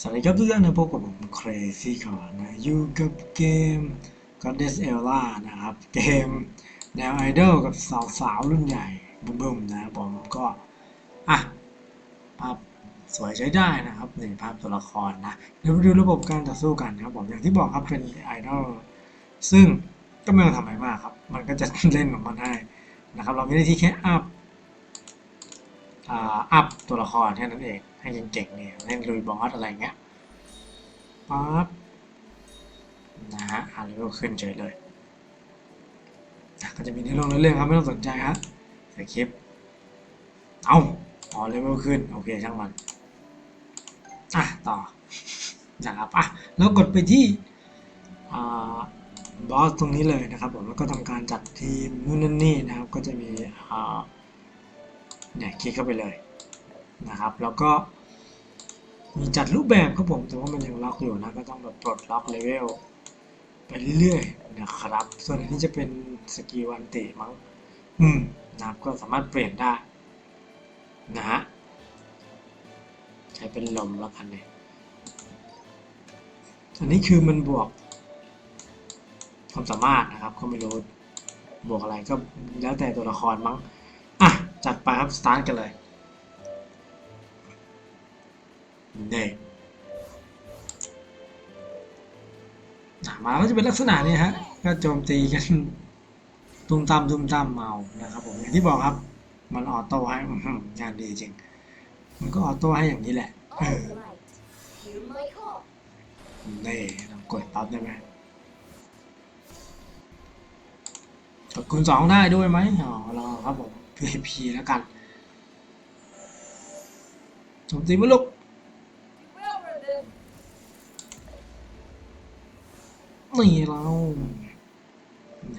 สวัสดีครับทุกท่านนะพบกับผม Crazy ก่อนนะอยู่กับเกม Goddess Ella นะครับ เกมแนวไอดอลกับสาวๆ รุ่นใหญ่บึ้มๆนะผมก็ อะ ภาพสวยใช้ได้นะครับในภาพตัวละครนะเดี๋ยวมาดูระบบการต่อสู้กันนะครับผมอย่างที่บอกครับเป็นไอดอลซึ่งก็ไม่ต้องทำอะไรมากครับ มันก็จะเล่นของมันให้นะครับ เราไม่ได้ที่แค่อัพอ่าอัพตัวละครแค่นั้นเอง ให้เก่งๆเนี่ยเล่นลุยบอสอะไรเงี้ยปั๊บนะฮะอาเลเวลขึ้นเฉยเลยอะก็จะมีในเรื่องเรื่องครับ ไม่ต้องสนใจฮะใส่คลิป เอาอ๋อเลเวลขึ้น โอเค ช่างมัน อะ ต่อนะครับอะแล้วกดไปที่บอสตรงนี้เลยนะครับผมแล้วก็ทำการจัดทีมนู่นนั่นนี่นะครับ ก็จะมีเนี่ยคลิกเข้าไปเลยนะครับ แล้วก็ มีจัดรูปแบบครับผม แต่ว่ามันยังล็อกอยู่นะ ก็ต้องแบบปลดล็อกเลเวลไปเรื่อยๆนะครับ ส่วนอันนี้จะเป็นสกิลอันติมั้ง อืมนะครับก็สามารถเปลี่ยนได้ นะฮะ ใช้เป็นลมแล้วกันเนี่ย อันนี้คือมันบวกความสามารถนะครับ ก็ไม่รู้บวกอะไรก็แล้วแต่ตัวละครมั้ง อะ จัดไปครับ สตาร์ทกันเลย นี่อะมาก็จะเป็นลักษณะนี้ฮะ ก็โจมตีกันตุ้มตามตุ้มตามเมานะครับผมอย่างที่บอกครับ มันออโต้ให้งานดีจริง มันก็ออโต้ให้อย่างนี้แหละเออนี่ลองกดปั๊บได้ไหมกดคูณสองได้ด้วยไหมอ๋อรอครับผม PVP แล้วกันโจมตีมาลุก นี่เรา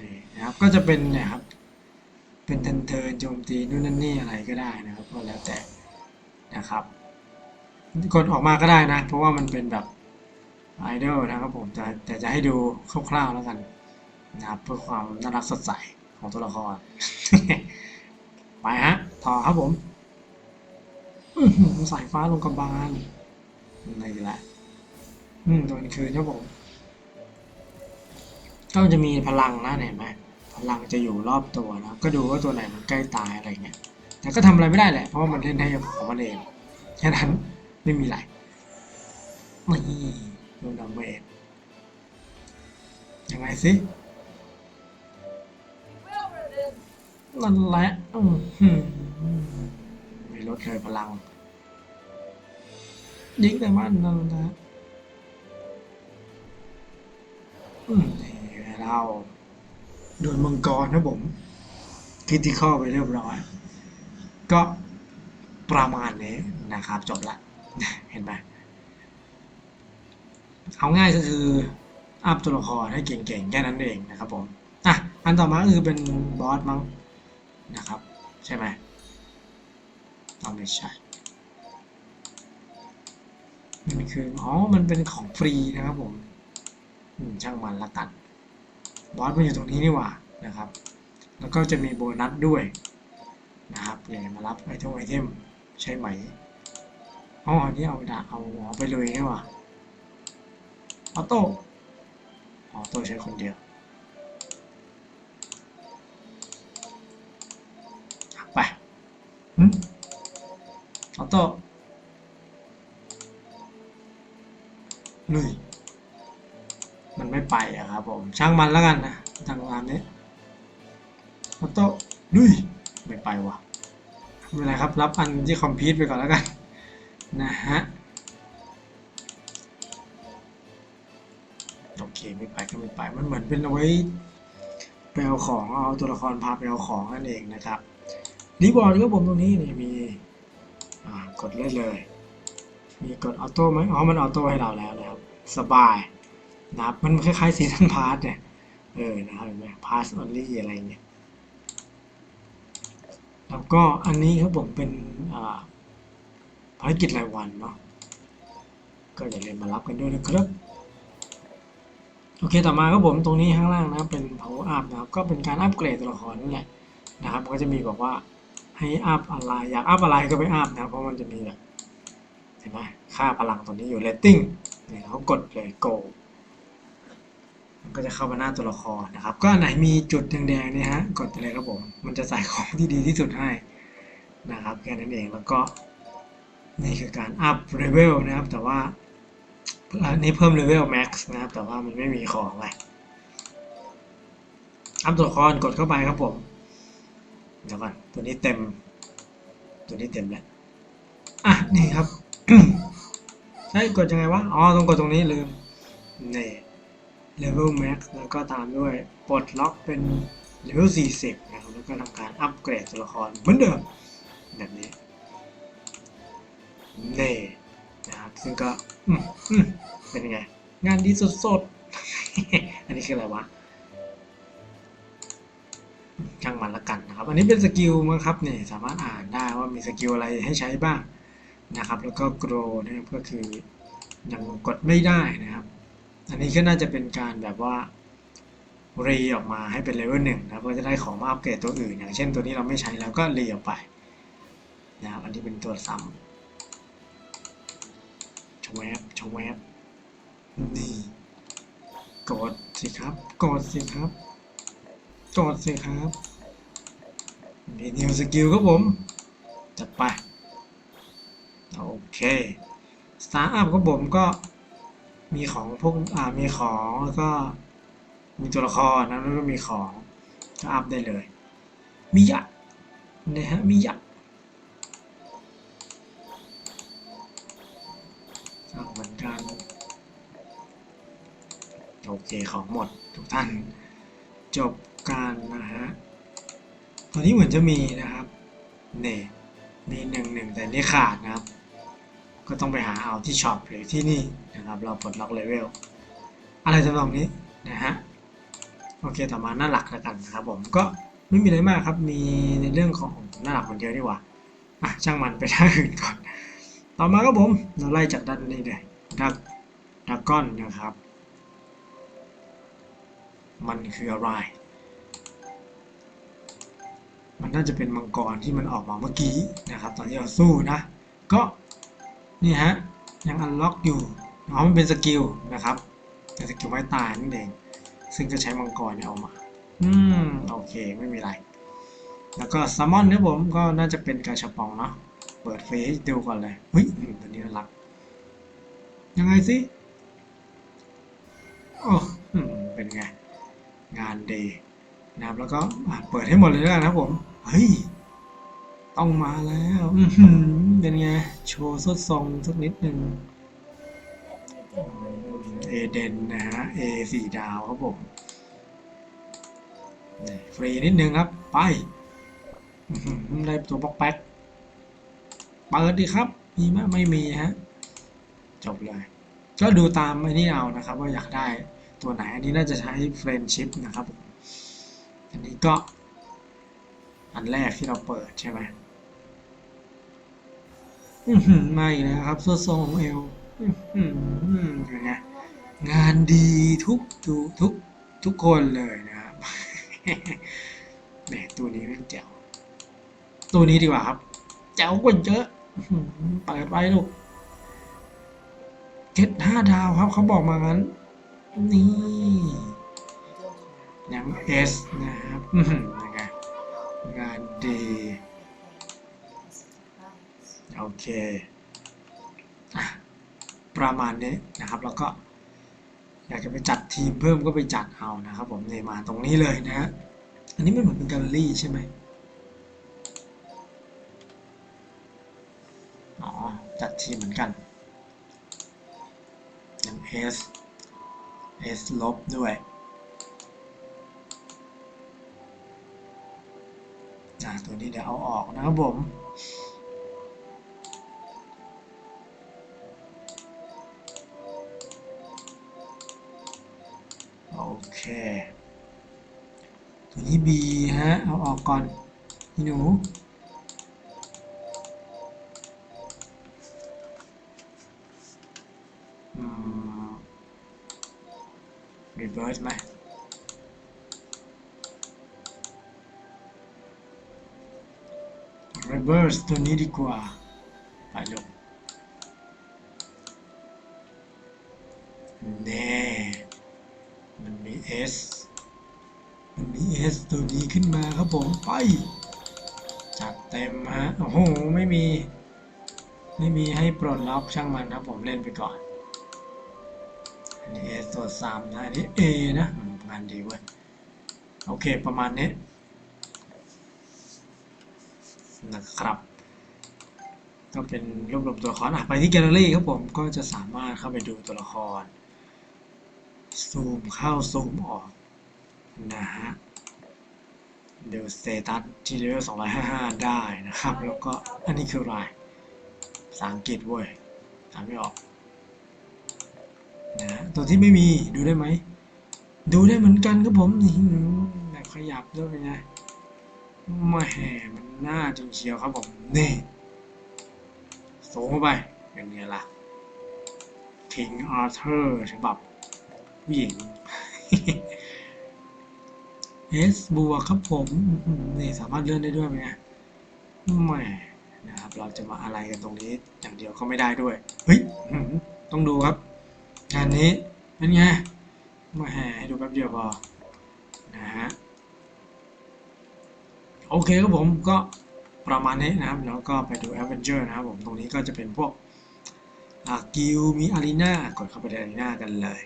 นี่นะครับก็จะเป็นนี่ยครับ เป็นเทินเทินโจมตีนู่นนั่นนี่อะไรก็ได้นะครับก็แล้วแต่นะครับกดออกมาก็ได้นะ เพราะว่ามันเป็นแบบไอดอลนะครับผมแต่แต่จะให้ดูคร่าวๆแล้วกันนะครับเพื่อความน่ารักสดใสของตัวละคร ไปฮะ ต่อครับผมสายฟ้าลงกระบาลนี่แหละอืมโดนคืนครับผม ก็จะมีพลังนะเห็นไหมพลังจะอยู่รอบตัวนะก็ดูว่าตัวไหนมันใกล้ตายอะไรเงี้ยแต่ก็ทำอะไรไม่ได้แหละเพราะว่ามันเล่นให้ของมันเองแค่นั้นไม่มีอะไรนี่โดนดาเมจยังไงสินั่นแหละไม่ลดเลยพลัง ยิงแต่มันนั่นแหละอืม เราโดนมังกรนะผมคริติคอลไปเรียบร้อย ก็ประมาณนี้นะครับ จบละ เห็นไหมเอาง่ายก็คือ อัพตัวละครให้เก่งๆ แค่นั้นเองนะครับผมอะอันต่อมาคือเป็นบอสมั้งนะครับ ใช่ไหมต้องไม่ใช่มันคือ อ๋อ มันเป็นของฟรีนะครับผมช่างมันละกัน บอสมันอยู่ตรงนี้นี่หว่านะครับ แล้วก็จะมีโบนัสด้วยนะครับเนี่ยมารับไอเทมไอเทมใช่ไหมอ๋ออันนี้เอาดาเอาหัวไปเลยนี่หว่าออโต้ออโต้ใช้คนเดียวไปหึออโต้ลุย มันไม่ไปอะครับผมช่างมันแล้วกันนะทางงานนี้ออโต้ลุยไม่ไปว่ะไม่เป็นไรครับรับอันที่คอมพิวต์ไปก่อนแล้วกันนะฮะโอเคไม่ไปก็ไม่ไปมันเหมือนเป็นเอาไว้ไปเอาของเอาตัวละครพาไปเอาของนั่นเองนะครับรีบอร์ดก็ผมตรงนี้นี่มีกดเล่นเลย มีกดออโต้ไหมอ๋อมันออโต้ให้เราแล้วนะครับ สบาย นะครับมันคล้ายๆซีซันพาร์ทเนี่ยเออนะครับเห็นไหมพาสออนลี่อะไรเงี้ยแล้วก็อันนี้ครับผมเป็นภารกิจรายวันเนาะก็อย่าลืมมารับกันด้วยนะครับโอเคต่อมาครับผมตรงนี้ข้างล่างนะครับเป็น power up นะครับก็เป็นการอัปเกรดตัวละครนั่นแหละนะครับก็จะมีบอกว่าให้อัพอะไรอยากอัพอะไรก็ไปอัพนะครับเพราะมันจะมีแบบเห็นไหมค่าพลังตัวนี้อยู่ rating เนี่ยเขากดเลย go ก็จะเข้ามาหน้าตัวละครนะครับ ก็ไหนมีจุดแดงๆเนี่ยฮะ กดไปเลยครับผม มันจะใส่ของที่ดีที่สุดให้นะครับแค่นั้นเอง แล้วก็นี่คือการอัพเลเวลนะครับ แต่ว่าอันนี้เพิ่มเลเวลแม็กซ์นะครับ แต่ว่ามันไม่มีของอะไรอัพตัวละครกดเข้าไปครับผม เดี๋ยวก่อน ตัวนี้เต็ม ตัวนี้เต็มแล้ว อะ นี่ครับใช่กดยังไงวะ อ๋อ ต้องกดตรงนี้ลืมนี่ level max แล้วก็ตามด้วยปลดล็อกเป็น level 40 นะครับ แล้วก็ทำการอัปเกรดตัวละครเหมือนเดิม แบบนี้นี่นะครับ ซึ่งก็เป็นยังไง งานดีสดๆ อันนี้คืออะไรวะช่างมันละกันนะครับ อันนี้เป็นสกิลมั้งครับเนี่ยสามารถอ่านได้ว่ามีสกิลอะไรให้ใช้บ้างนะครับ แล้วก็ grow นะครับก็คือยังกดไม่ได้นะครับ อันนี้ก็น่าจะเป็นการแบบว่ารีออกมาให้เป็นเลเวลหนึ่งนะเพื่อจะได้ของมาอัปเกรดตัวอื่น อย่างเช่นตัวนี้เราไม่ใช้แล้วก็รีออกไปนะครับอันนี้เป็นตัวซ้ำชวบชวบนี่กดสิครับกดสิครับกดสิครับมีนิวสกิลครับผมจัดไป โอเคสตาร์ทอัพครับผมก็ มีของพวกอ่ามีของแล้วก็มีตัวละครนะแล้วก็มีของก็อัพได้เลย มียะนะฮะมียะเอาเหมือนกันโอเคของหมดทุกท่าน จบการนะฮะตัวนี้เหมือนจะมีนะครับเนี่ยมีหนึ่งหนึ่งแต่นี่ขาดนะครับ ก็ต้องไปหาเอาที่ช็อปหรือที่นี่นะครับเราปลดล็อกเลเวลอะไรทำนองนี้นะฮะโอเคต่อมาหน้าหลักแล้วกันนะครับผมก็ไม่มีอะไรมากครับมีในเรื่องของหน้าหลักคนเดียวดีกว่าอะช่างมันไปท่าอื่นก่อน ต่อมาครับผมเราไล่จากด้านนี้เลยดักดักก้อนนะครับ มันคืออะไรมันน่าจะเป็นมังกรที่มันออกมาเมื่อกี้นะครับ ตอนที่เราสู้นะ ก็ นี่ฮะ ยังอันล็อกอยู่อ๋อมันเป็นสกิลนะครับเป็นสกิลไม้ตายนั่นเอง ซึ่งจะใช้มังกรเนี่ยเอามา อืม โอเค ไม่มีไร แล้วก็แซัมอนเนี่ยผมก็น่าจะเป็นกาชาปองเนาะ เปิดเฟซดูก่อนเลย เฮ้ยอืมตัวนี้น่ารัก ยังไงสิโอ้เป็นไง งานดีนะครับแล้วก็เปิดให้หมดเลยแล้วกันนะครับผม เฮ้ย ต้องมาแล้วเป็นไง โชว์สดทรงสักนิดหนึ่งเอเดนนะฮะ A สี่ดาวครับผมฟรีนิดนึงครับ ไปได้ตัวบ็อกแป๊กเปิดดีครับ มีไหมไม่มีฮะ จบเลย ก็ดูตามไอ้นี่เอานะครับ ว่าอยากได้ตัวไหน อันนี้น่าจะใช้เฟรนชิพนะครับ อันนี้ก็อันแรกที่เราเปิดใช่ไหม มาอีกแล้วครับส่วนทรงของเอลอื้อหือเป็นไงานดีทุกทุกทุกทุกคนเลยนะครับแหมตัวนี้แม่งแจ๋วตัวนี้ดีกว่าครับแจ๋วกว่าเยอะอื้อหือเปิดไปลูกเจ็ดห้าดาวครับเขาบอกมางั้น นี่ยังเอสนะครับงานดี โอเคประมาณนี้นะครับแล้วก็ อยากจะไปจัดทีมเพิ่มก็ไปจัดเอานะครับ ผมเนมาตรงนี้เลยนะฮะอันนี้มันเหมือนเป็นแกลเลอรี่ใช่ไหมอ๋อ จัดทีมเหมือนกันยัง S S ลบด้วยอะตัวนี้เดี๋ยวเอาออกนะครับผม ตัวนี้ B ฮะ เอาออกก่อนพี่หนูอืม reverse ไหม reverse ตัวนี้ดีกว่า ไปลง มันมี S ตัวนี้ขึ้นมาครับผมไป จัดเต็มฮะโอ้โหไม่มี ไม่มีให้ปลดล็อกช่างมันครับผมเล่นไปก่อน อันนี้ S ตัวสามนะอันนี้ A นะงานดีเว้ยโอเคประมาณนี้นะครับก็เป็นรวบรวมตัวละครไปที่แกลเลอรี่ครับผมก็จะสามารถเข้าไปดูตัวละครซูมเข้าซูมออกนะฮะ ดูสเตตัสที่เลเวล255 ได้นะครับ แล้วก็อันนี้คืออะไรภาษาอังกฤษเว้ยอ่านไม่ออกนะฮะตัวที่ไม่มีดูได้ไหม ดูได้เหมือนกันครับผมนี่แบบขยับด้วยเป็นไงแห่มันน่าจริงเชียวครับผม นี่สูงเข้าไปเป็นไงล่ะ King Arthur ฉบับผู้หญิง S บวกครับผม นี่สามารถเลื่อนได้ด้วยไหมแหม่นะครับเราจะมาอะไรกันตรงนี้อย่างเดียวก็ไม่ได้ด้วย เฮ้ย ต้องดูครับ งานนี้เป็นไงมาแห่ให้ดูแป๊บเดียวพอนะฮะโอเคครับผมก็ประมาณนี้นะครับ แล้วก็ไปดู a อ v e n g e r นะครับผมตรงนี้ก็จะเป็นพวกกิลมีอารีนากดเข้าไปในอารีนากันเลย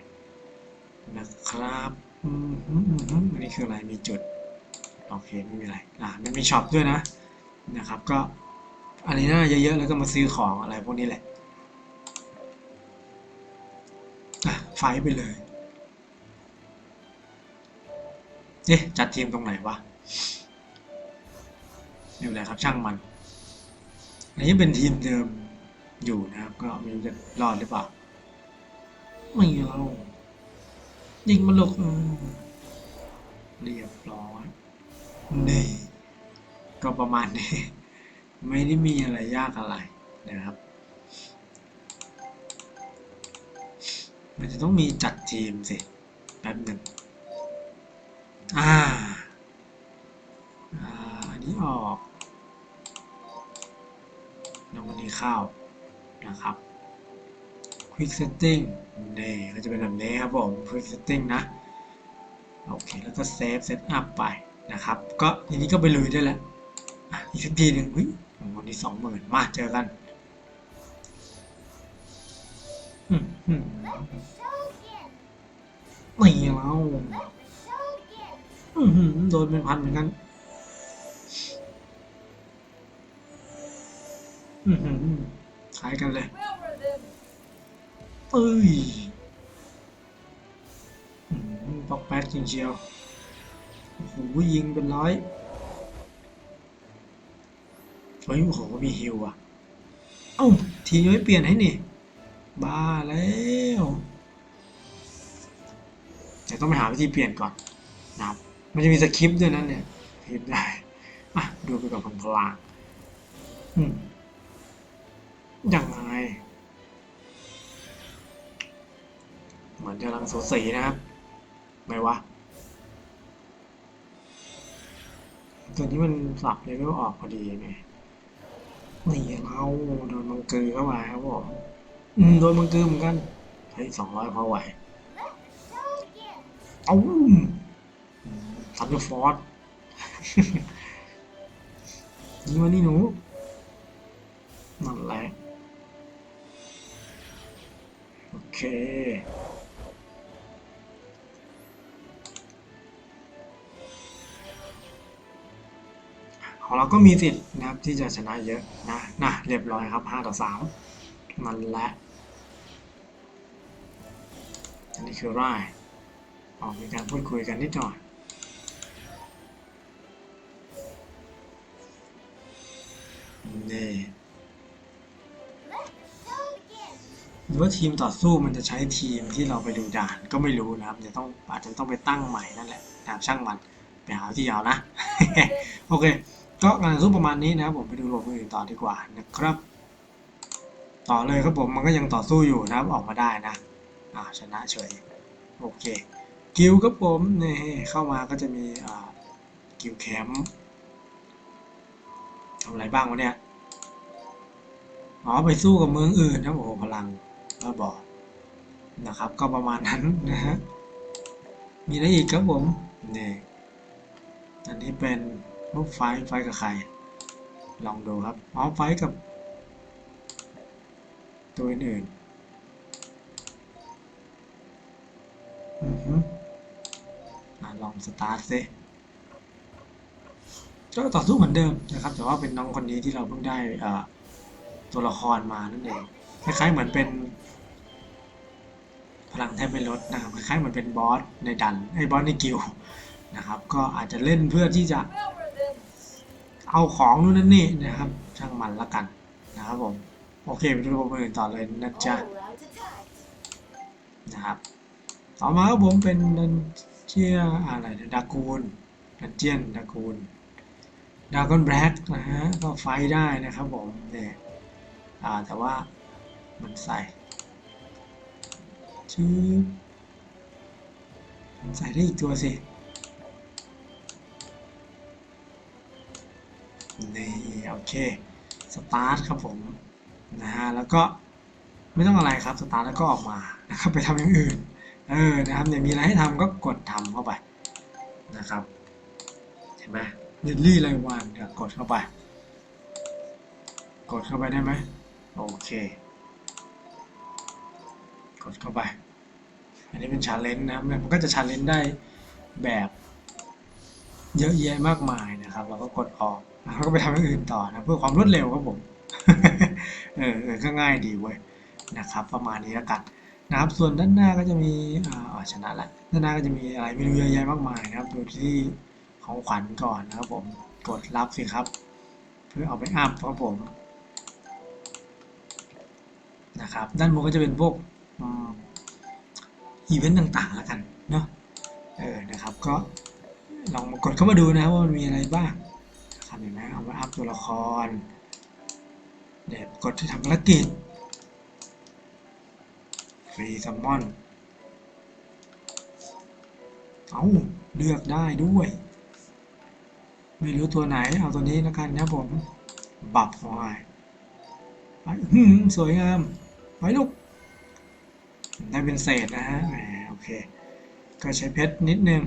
นะครับ อันนี้คืออะไรมีจุด โอเคไม่มีอะไร อ่ามันมีช็อปด้วยนะ นะครับ ก็อารีนาเยอะๆ แล้วก็มาซื้อของอะไรพวกนี้แหละ อะ ไฟไปเลยเอ๊ะจัดทีมตรงไหนวะไม่เป็นไรครับช่างมัน อันนี้เป็นทีมเดิมอยู่นะครับ ก็ม่รู้จะรอดหรือเปล่า ไม่เอา ยิงมันลกเรียบร้อยนี่ก็ประมาณนี้ ไม่ได้มีอะไรยากอะไรนะครับ มันจะต้องมีจัดทีมสิแป๊บหนึ่งอ่าอ่าอันนี้ออกแล้ววันนี้ข้าวนะครับ Quick Setting นี่ก็จะเป็นแบบนี้ครับผม Quick Setting นะ โอเค แล้วก็ Save Setup ไปนะครับ ก็ทีนี้ก็ไปลุยได้แล้วอะอีกสักทีหนึ่งเฮ้ยวันนี้สองหมื่นมาเจอกันอืมอืมไม่เอา Let the show begin. อื้อหือโดนเป็นพันเหมือนกันอือหือขายกันเลย เอ้ยอืมปอกแป๊กจริงเชียวโอ้โหยิงเป็นร้อยเฮ้ยโอ้โหมีฮิวอะ เอ้า ทีไม่เปลี่ยนให้นี่ บ้าแล้วเดี๋ยวต้องไปหาวิธีเปลี่ยนก่อนนะครับ มันจะมีสคริปต์ด้วยนั่นเนี่ยพิมพ์ได้อะดูไปกับพลางอืมยังไง อนจะกำลังสูสีนะครับ ไม่วะ ตัวนี้มันสับเลเวลออกพอดีไงนี่เราโดนมังกือเข้ามาครับผมอืมโดนมังกือเหมือนกันเฮ้ยสองร้อยพอไหวเอ้าทันเดอร์ฟอร์ดนี่มานี่หนูนั่นแหละโอเค ของเราก็มีสิทธิ์นะครับที่จะชนะเยอะนะนะเรียบร้อยครับ 5 ต่อ 3 มันละ อันนี้คือร่ายออกมีการพูดคุยกันนิดหน่อยนี่หรือว่าทีมต่อสู้มันจะใช้ทีมที่เราไปดูด่านก็ไม่รู้นะครับจะต้องอาจจะต้องไปตั้งใหม่นั่นแหละนะครับช่างมันไปหาที่เอานะ โอเค ก็การสู้ประมาณนี้นะครับผมไปดูโลกอื่นต่อดีกว่านะครับ ต่อเลยครับผมมันก็ยังต่อสู้อยู่นะครับออกมาได้นะอ่าชนะเฉยโอเคกิลครับผมนี่เข้ามาก็จะมีอ่ากิลแคมป์ทำอะไรบ้างวะเนี่ยอ๋อไปสู้กับเมืองอื่นนะโอ้โหพลังบ้าบอนะครับ ก็ประมาณนั้นนะฮะมีอะไรอีกครับผมนี่อันนี้เป็น รูปไฟล์ไฟล์กับใคร ลองดูครับอ๋อไฟล์กับ ตัวอื่นอือฮึลองสตาร์ทซิก็ต่อสู้เหมือนเดิมนะครับ แต่ว่าเป็นน้องคนนี้ที่เราเพิ่งได้ตัวละครมานั่นเองคล้ายๆเหมือนเป็น พลังแทบไม่ลดนะครับคล้ายๆเหมือนเป็นบอสในดันไอ้บอสในกิลนะครับ ก็อาจจะเล่นเพื่อที่จะ เอาของนู่นนั่นนี่นะครับ ช่างมันละกันนะครับผม โอเคไปดูระบบอื่นต่อเลยนะจ๊ะนะครับ ต่อมาครับผมเป็นดันเจียอะไรดากูนดันเจียนดากูนดากอนแบล็กนะฮะก็ไฟได้นะครับผมเนี่ยอ่าแต่ว่ามันใส่ชื่อใส่ได้อีกตัวสิ นี่โอเคสตาร์ทครับผมนะฮะแล้วก็ไม่ต้องอะไรครับสตาร์ทแล้วก็ออกมานะครับไปทำอย่างอื่นเออนะครับเนี่ยมีอะไรให้ทำก็กดทำเข้าไปนะครับเห็นไหมเดลลี่รายวันเดี๋ยกดเข้าไป กดเข้าไปได้ไหมโอเค กดเข้าไป อันนี้เป็นชาเลนจ์นะครับมันก็จะชาเลนจ์ได้แบบ เยอะแยะมากมายนะครับ เราก็กดออกแล้วก็ไปทำอย่างอื่นต่อนะเพื่อความรวดเร็วครับผมเออเออก็ง่ายดีเว้ยนะครับ ประมาณนี้แล้วกันนะครับส่วนด้านหน้าก็จะมีอ่าชนะละด้านหน้าก็จะมีอะไรไม่รู้เยอะแยะมากมายนะครับดูที่ของขวัญก่อนนะครับผมกดรับสิครับ เพื่อเอาไปอัพครับผมนะครับด้านบนก็จะเป็นพวกอีเวนต์ต่างๆแล้วกันเนาะเออนะครับก็ ลองกดเข้ามาดูนะครับว่ามันมีอะไรบ้างครับเห็นไหมเอาไปอัพตัวละคร เดี๋ยวกดที่ทำภารกิจฟรีซัมมอน เอาเลือกได้ด้วย ไม่รู้ตัวไหน เอาตัวนี้แล้วกันนะผม บับไว้ไปสวยงาม ไปลูก ได้เป็นเศษนะฮะ โอเค ก็ใช้เพชรนิดนึง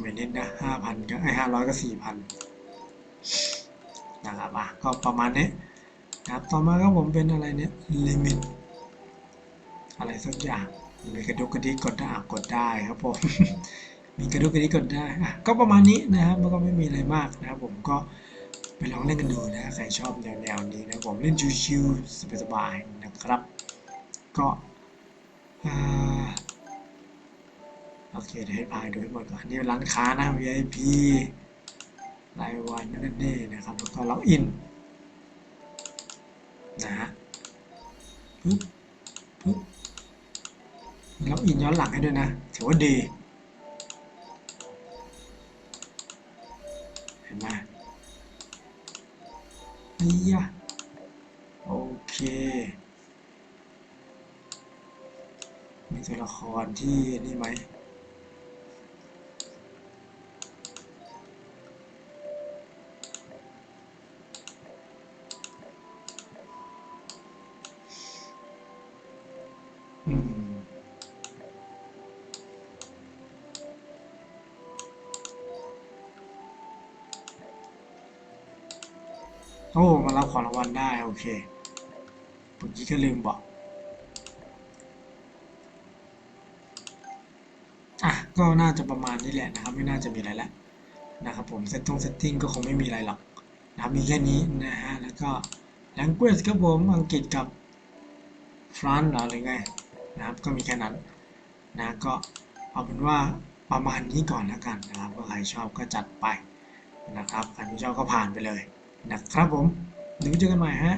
ไม่นิดนะห้าพันก็ไอห้าร้อยก็สี่พันนะครับอะก็ประมาณนี้นะครับต่อมาก็ผมเป็นอะไรเนี่ยลิมิตอะไรสักอย่างมีกระดุกกระดิกกดได้กดได้ครับผมมีกระดุกกระดิกกดได้อะก็ประมาณนี้นะครับมันก็ไม่มีอะไรมากนะครับผมก็ไปลองเล่นกันดูนะใครชอบแนวแนวนี้นะผมเล่นชิวๆสบายๆนะครับ ก็อ่า โอเคเดี๋ยวให้พายดูให้หมดก่อนนี่เป็นร้านค้านะ VIP รายวันนั่นเองนะครับแล้วก็ล็อกอินนะฮะปึ๊บปึ๊บล็อกอินย้อนหลังให้ด้วยนะถือว่าดีเห็นไหมนี่ยะโอเคมีตัวละครที่นี่ไหม โอ้ มารับของรางวัลได้ โอเคเมื่อกี้ก็ลืมบอก อะ ก็น่าจะประมาณนี้แหละนะครับ ไม่น่าจะมีอะไรแล้วนะครับผมเซตตรงเซตติ้งก็คงไม่มีอะไรหรอกนะครับมีแค่นี้นะฮะ แล้วก็ language ครับผม อังกฤษกับฟรานซ์หรอหรือไงนะครับ ก็มีแค่นั้นนะก็เอาเป็นว่าประมาณนี้ก่อนแล้วกันนะครับ ใครชอบก็จัดไปนะครับ ใครไม่ชอบก็ผ่านไปเลย นะครับผมเดี๋ยวเจอกันใหม่ฮะ